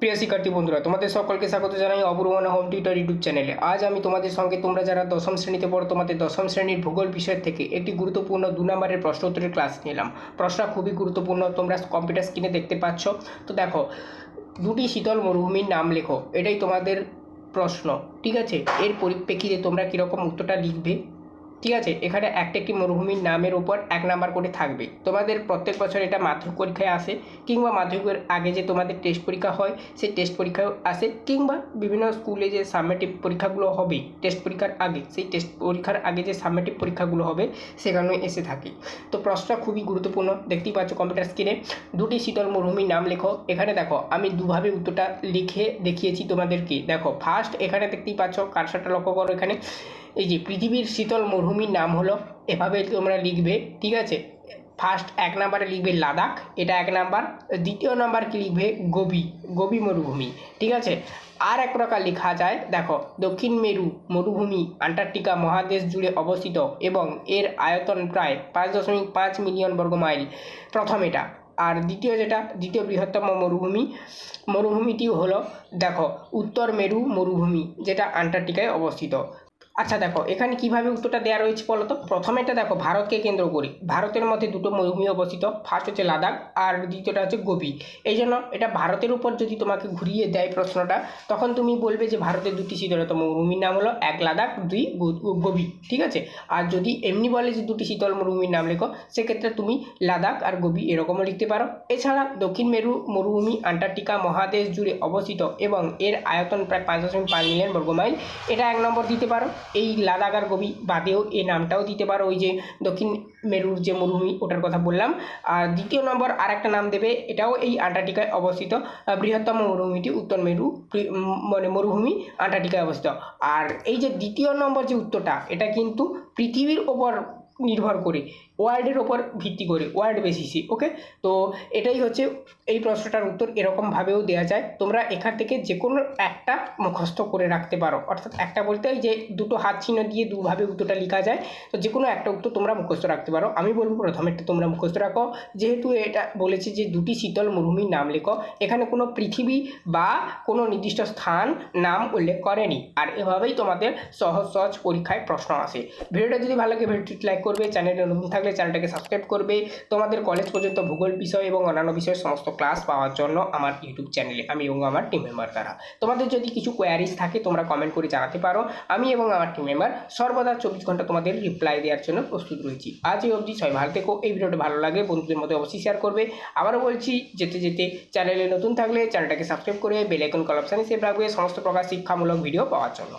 প্রিয় শিক্ষার্থী বন্ধুরা, তোমাদের সকলকে স্বাগত জানাই অপূর্বনা হোম টিউটার ইউটিউব চ্যানেলে আজ আমি তোমাদের সঙ্গে তোমরা যারা দশম শ্রেণীতে পড়ো, তোমাদের দশম শ্রেণির ভূগোল বিষয় থেকে একটি গুরুত্বপূর্ণ দু নম্বরের প্রশ্ন উত্তরের ক্লাস নিলাম। প্রশ্নটা খুবই গুরুত্বপূর্ণ, তোমরা কম্পিউটার স্ক্রিনে দেখতে পাচ্ছ। তো দেখো, দুটি শীতল মরুভূমির নাম লেখো, এটাই তোমাদের প্রশ্ন, ঠিক আছে? এর পরিপ্রেক্ষিতে তোমরা কীরকম উত্তরটা লিখবে? ঠিক আছে, এখানে একটা একটি মরুভূমির নামের উপর এক নাম্বার করে থাকবে। তোমাদের প্রত্যেক বছর এটা মাধ্যমিক পরীক্ষায় আসে, কিংবা মাধ্যমিকের আগে যে তোমাদের টেস্ট পরীক্ষা হয়, সেই টেস্ট পরীক্ষাও আসে, কিংবা বিভিন্ন স্কুলে যে সাবমেটিভ পরীক্ষাগুলো হবে টেস্ট পরীক্ষার আগে, সেই টেস্ট পরীক্ষার আগে যে সাবমেটিভ পরীক্ষাগুলো হবে, সেখানে এসে থাকে। তো প্রশ্নটা খুবই গুরুত্বপূর্ণ, দেখতেই পাচ্ছ কম্পিউটার স্ক্রিনে দুটি শীতল মরুভূমির নাম লেখো। এখানে দেখো, আমি দুভাবে উত্তরটা লিখে দেখিয়েছি তোমাদেরকে। দেখো ফার্স্ট এখানে দেখতেই পাচ্ছ, কারসারটা লক্ষ্য করো এখানে। এই যে পৃথিবীর শীতল মরুভূমির নাম হলো, এভাবে তোমরা লিখবে, ঠিক আছে? ফার্স্ট এক নাম্বারে লিখবে লাদাখ, এটা এক নাম্বার দ্বিতীয় নাম্বার কি লিখবে? গোবি গোবি মরুভূমি, ঠিক আছে? আর এক প্রকার লেখা যায়, দেখো, দক্ষিণ মেরু মরুভূমি, আন্টার্কটিকা মহাদেশ জুড়ে অবস্থিত এবং এর আয়তন প্রায় পাঁচ দশমিক পাঁচ মিলিয়ন বর্গ মাইল। প্রথম এটা। আর দ্বিতীয় যেটা, দ্বিতীয় বৃহত্তম মরুভূমি মরুভূমিটি হলো, দেখো, উত্তর মেরু মরুভূমি, যেটা আন্টার্কটিকায় অবস্থিত। আচ্ছা দেখো, এখানে কীভাবে উত্তরটা দেওয়া রয়েছে বলো তো? প্রথমে এটা দেখো, ভারতকে কেন্দ্র করে। ভারতের মধ্যে দুটো মরুভূমি অবস্থিত। ফার্স্ট হচ্ছে লাদাখ, আর দ্বিতীয়টা হচ্ছে গোবি এই জন্য এটা ভারতের উপর যদি তোমাকে ঘুরিয়ে দেয় প্রশ্নটা, তখন তুমি বলবে যে ভারতের দুটি শীতলতম মরুভূমির নাম হলো এক লাদাখ, দুই গোবি ঠিক আছে? আর যদি এমনি বলে যে দুটি শীতল মরুভূমির নাম লেখো, সেক্ষেত্রে তুমি লাদাখ আর গোবি এরকমও লিখতে পারো। এছাড়া দক্ষিণ মেরু মরুভূমি, আন্টার্কটিকা মহাদেশ জুড়ে অবস্থিত এবং এর আয়তন প্রায় পাঁচ দশমিক পাঁচ মিলিয়ন বর্গমাইল এটা এক নম্বর দিতে পারো। এই লাদাখ কবি বাদেও এই নামটাও দিতে পারো, ওই যে দক্ষিণ মেরুর যে মরুভূমি ওটার কথা বললাম। আর দ্বিতীয় নম্বর আর একটা নাম দেবে, এটাও এই আন্টার্কটিকায় অবস্থিত, বৃহত্তম মরুভূমিটি উত্তর মেরু মানে মরুভূমি আন্টার্কটিকায় অবস্থিত। আর এই যে দ্বিতীয় নম্বর যে উত্তরটা, এটা কিন্তু পৃথিবীর ওপর নির্ভর করে। ওয়ার্ল্ডের ওপর ভিত্তি করে ওয়ার্ল্ড বেসিসে ওকে তো এটাই হচ্ছে এই প্রশ্নটার উত্তর, এরকমভাবেও দেওয়া যায়। তোমরা এখান থেকে যে কোনো একটা মুখস্থ করে রাখতে পারো। অর্থাৎ একটা বলতে যে দুটো হাত চিহ্ন দিয়ে দুভাবে উত্তরটা লেখা যায়, তো যে কোনো একটা উত্তর তোমরা মুখস্থ রাখতে পারো। আমি বলব প্রথমেরটা তোমরা মুখস্থ রাখো। যেহেতু এটা বলেছে যে দুটি শীতল মরুভূমির নাম লেখো, এখানে কোনো পৃথিবী বা কোনো নির্দিষ্ট স্থান নাম উল্লেখ করেনি। আর এভাবেই তোমাদের সহজ সহজ পরীক্ষায় প্রশ্ন আসে। ভিডিওটা যদি ভালো লাগে ভিডিওটি লাইক করবে চ্যানেলে নতুন থাকলে চ্যানেলটাকে সাবস্ক্রাইব করবে। তোমাদের কলেজ পর্যন্ত ভূগোল বিষয় এবং অন্যান্য বিষয়ের সমস্ত ক্লাস পাওয়ার জন্য আমার ইউটিউব চ্যানেলে আমি এবং আমার টিম মেম্বার দ্বারা তোমাদের যদি কিছু কোয়ারিজ থাকে, তোমরা কমেন্ট করে জানাতে পারো। আমি এবং আমার টিম মেম্বার সর্বদা চব্বিশ ঘণ্টা তোমাদের রিপ্লাই দেওয়ার জন্য প্রস্তুত রয়েছি। আজ এই অবধি সবাই ভালো থেকো। এই ভিডিওটা ভালো লাগে বন্ধুদের মধ্যে অবশ্যই শেয়ার করবে। আবারও বলছি, যেতে যেতে চ্যানেলে নতুন থাকলে চ্যানেলটাকে সাবস্ক্রাইব করে বেল আইকন কল অপশানে সেভ রাখবে, সমস্ত প্রকার শিক্ষামূলক ভিডিও পাওয়ার জন্য।